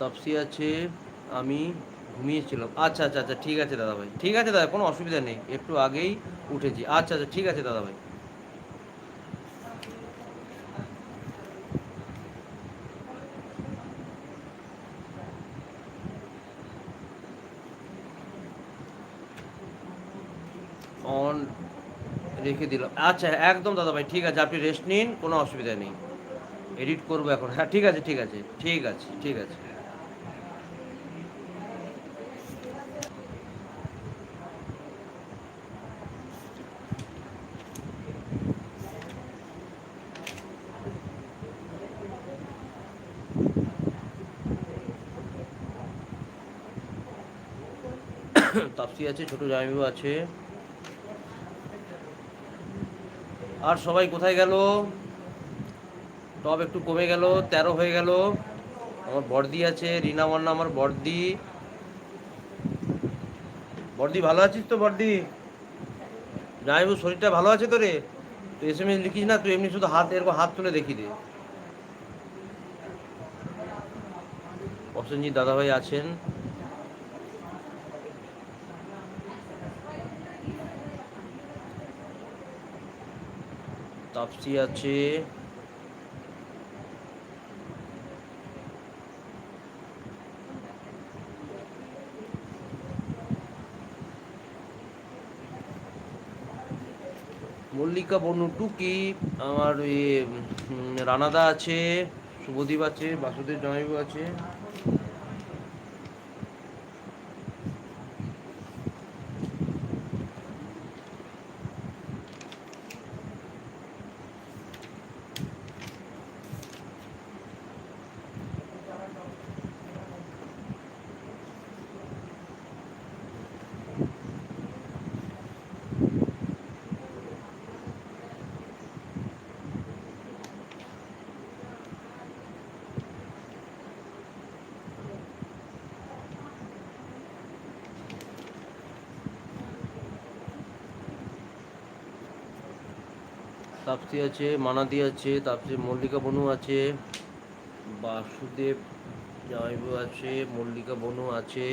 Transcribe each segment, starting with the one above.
তাপসি আছে, আমি ঘুমিয়েছিলাম। আচ্ছা আচ্ছা আচ্ছা ঠিক আছে দাদা ভাই ঠিক আছে দাদা, কোনো অসুবিধা নেই, একটু আগেই উঠেছি। আচ্ছা আচ্ছা ঠিক আছে দাদা ভাই অন রেখে দিলাম। আচ্ছা একদম দাদা ভাই ঠিক আছে, আপনি রেস্ট নিন, কোনো অসুবিধা নেই। এডিট করব এখন। হ্যাঁ ঠিক আছে ঠিক আছে ঠিক আছে ঠিক আছে। তাপসি আছে, ছোট জামাইবাবু আছে। আর সবাই কোথায় গেল? টপ একটু কমে গেল, তেরো হয়ে গেল। আমার বর্দি আছে, রিনা মান্না আমার বর্দি বর্দি ভালো আছিস তো বর্দি জামাইবাবু, শরীরটা ভালো আছে তো রে তুই এস এম এস লিখিস না, তুই এমনি শুধু হাত, এরকম হাত তুলে দেখি দে। দাদাভাই আছেন। তাপসি আছে। মল্লিকা বনু টুকি আমার রানাদা আছে শুভদীপ আছে বাসুদেব জামাইবাবু আছে। তাপসি আছে মানাদি আছে তাপসি মল্লিকা বনু আছে বাসুদেব জামাইবাবু আছে মল্লিকা বনু আছে।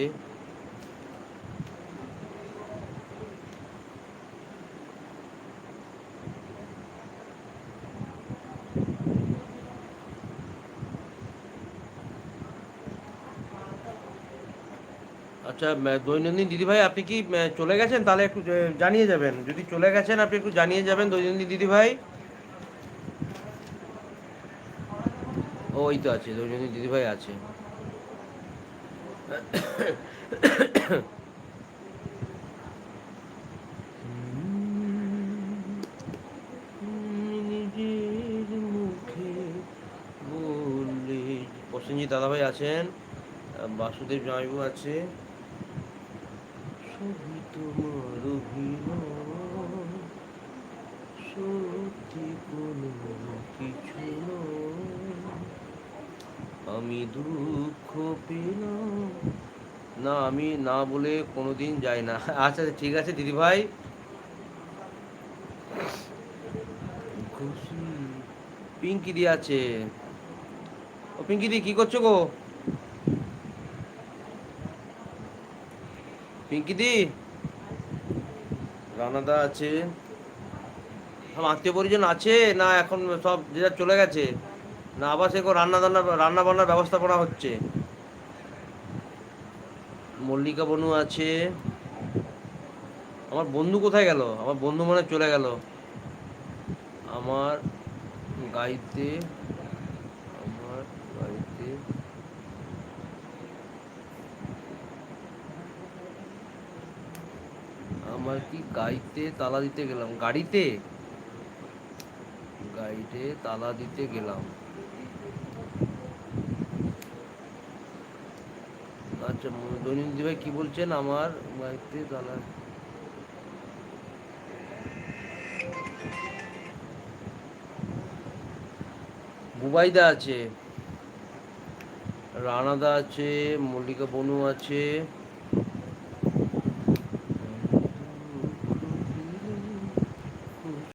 আচ্ছা দৈনন্দিন দিদিভাই, আপনি কি চলে গেছেন? তাহলে একটু জানিয়ে যাবেন। যদি চলে গেছেন, আপনি একটু জানিয়ে যাবেন দৈনন্দিন দিদিভাই? ওই তো আছে, দৈনন্দিন দিদিভাই আছে। প্রসেনজিৎ দাদাভাই আছেন বাসুদেব জামাইবু আছে। সবই তোমার সত্যি কোনো কিছু আমি দুঃখ পেলাম। না, আমি না বলে কোনোদিন যাই না। আচ্ছা ঠিক আছে দিদি ভাই খুশি। পিঙ্কি দি আছে। ও, পিঙ্কি দি, কি করছ গো? পিঙ্কি দি। রানাদা আছে। সব আত্মীয় পরিজন আছে? না, এখন সব যে চলে গেছে? না, আবার সে রান্না বান্না রান্না বান্নার ব্যবস্থাপনা হচ্ছে। মল্লিকা বনু আছে। আমার বন্ধু কোথায় গেল? আমার বন্ধু মনে চলে গেল। আমার গাইতে আমার গাইতে আমার কি গাড়িতে তালা দিতে গেলাম? গাড়িতে? গাড়িতে তালা দিতে গেলাম। আচ্ছা দৈনন্দিন ভাই কি বলছেন? আমার গাড়িতে তালা বুবাইদা আছে, রানাদা আছে, মল্লিকা বনু আছে।